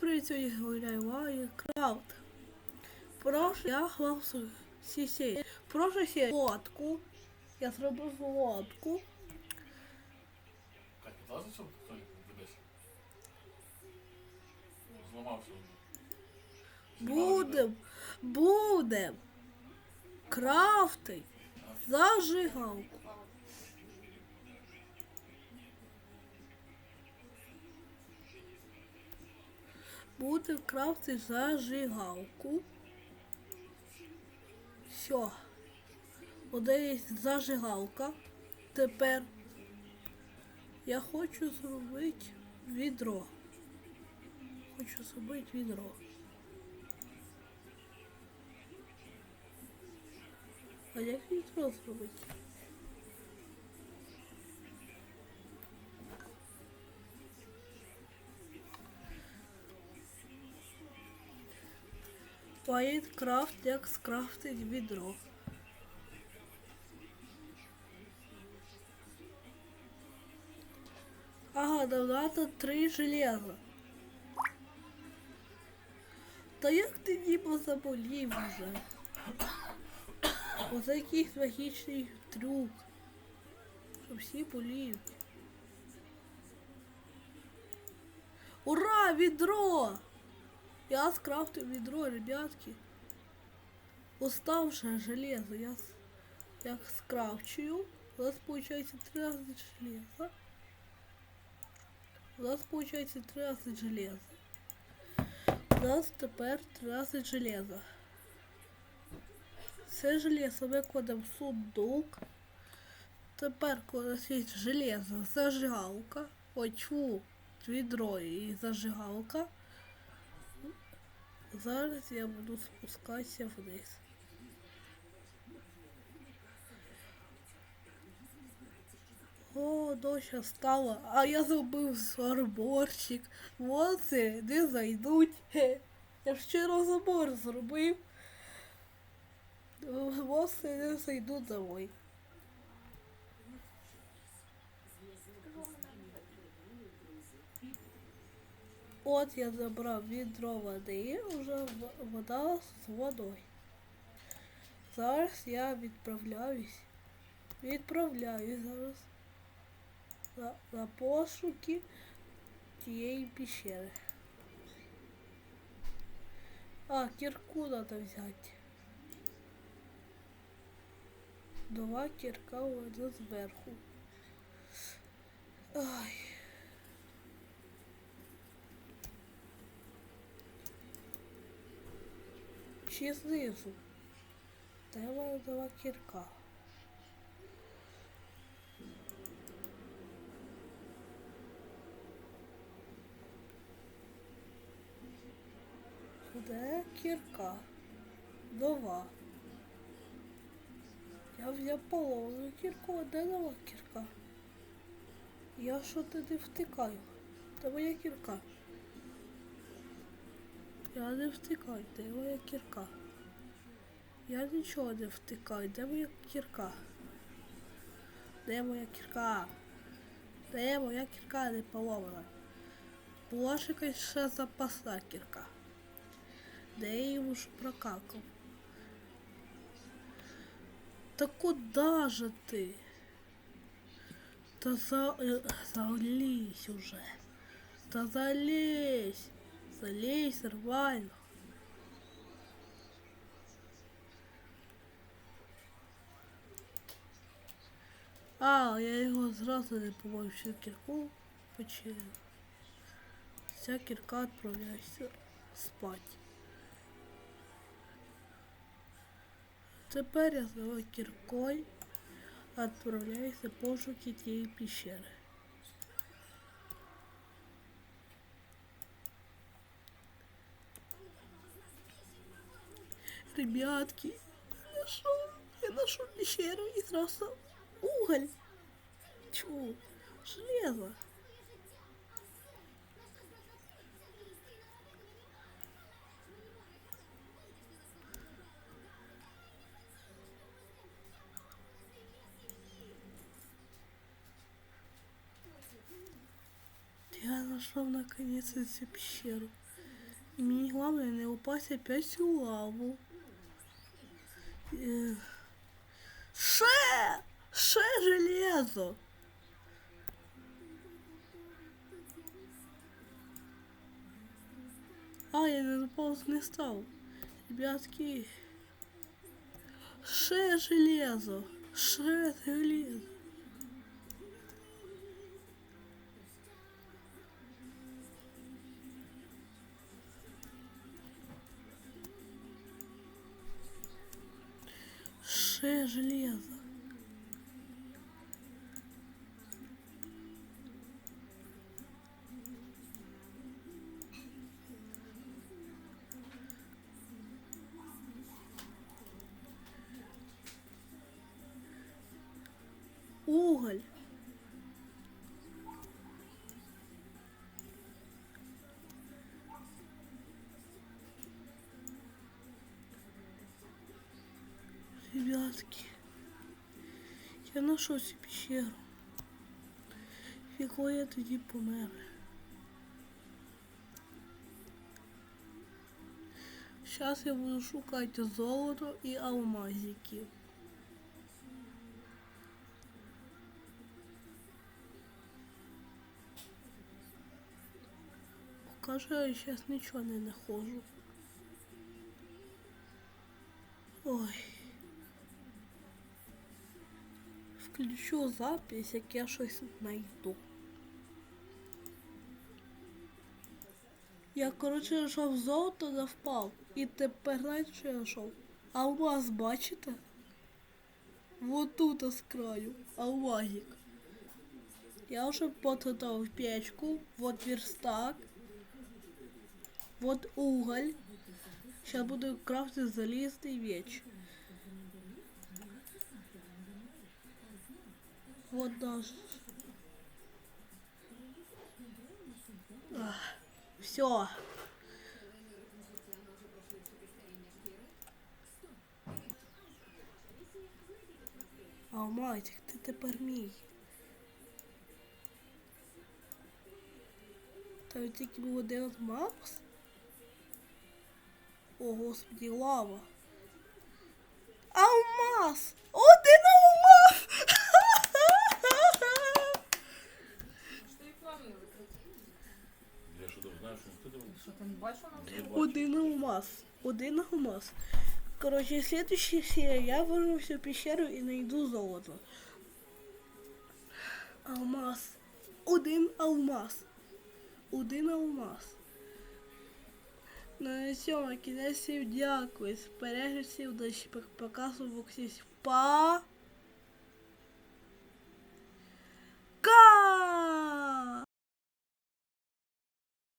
сьогодні гуляю Майнкрафт. Прошу, я голосую. Сі-сі. Прошу сі лодку. Я зроблю лодку. Ведеш? Зламався. Будем, будем крафтить зажигалку. Будем крафтить зажигалку. Все. Оде є зажигалка. Тепер я хочу зробити відро. Хочу зробити відро. А як відро зробити? Майнкрафт як скрафтить відро. Ага, нам надо три железа. Та як ти ніби заболів вже? Ось якийсь магічний трюк. Що всі боліють. Ура, відро! Я скрафтив відро, ребятки. Уставшее железо. Я, я скрафчую. У нас получается 13 железа. У нас получается 13 железа. У нас тепер 13 железа. Це железо кладемо в сундук. Тепер, коли у нас є железо, зажигалка. Ой, чу, відро і зажигалка. Зараз я буду спускатися вниз. О, дощ стала, а я зробив заборчик. Моци не зайдуть. Я вчора забор зробив. Моци не зайдуть домой. От я забрав відро води, вже вода з водою. Зараз я відправляюсь. Відправляюсь зараз на, на пошуки тієї піщери. А, кірку треба взяти. Два кірка вода зверху. Чи знизу? Треба два кірка. Де кірка? Два. Я взяв половину кірку, а де нова кірка? Я що туди втикаю? Де моя кірка? Я не втикаю, де моя кірка? Я нічого не втикаю, де моя кірка? Де моя кірка? Де моя кірка не поломана? Була ж якась ще запасна кірка. Де я її вже прокакав? Та куда же ти? Та за... е, залізь уже. Та залезь. Залезь нормально. А, я його зразу не побачив всю кірку починив. Вся кірка відправляється спать. Тепер я з кіркою відправляюся пошуки тієї піщери. Ребятки, я нашел, я нашел пещеру и сразу уголь. Чу, железо. Я нашел наконец эту пещеру. Мені головне не упасть опять у лаву. Е, Ще! Ще железо! А, я не полз не стал. Ребятки. Ше железо. Ше железо. Ще железо. Уголь. Я себе пещеру. Фіго я тоді помер. Сейчас я буду шукати золото і алмазики. Пока що я сейчас нічого не нахожу. Ой. Включу запись, як я щось знайду. Я, коротше, знайшов золото да впав. І тепер знаєте, що я знайшов? Алмаз, бачите? Вот тут з краю. Алмазик. Я вже потратив печку. Вот верстак. Вот уголь. Сейчас буду крафтить залізний меч. Вот наш. Все. А матик, ти тепер мій. Та тільки був один Макс. О, господи, лава. Алмаз! Один алмаз! Я що там знаю, що ніхто дивився? Що ти не бачив нам? Не бачу. Один алмаз. Один алмаз. Короче, в следующей серии я вернусь в пещеру и найду золото. Алмаз. Один алмаз. Один алмаз. Ну і все, кінець всім дякую. З переглядів, далі показу боксів. Па!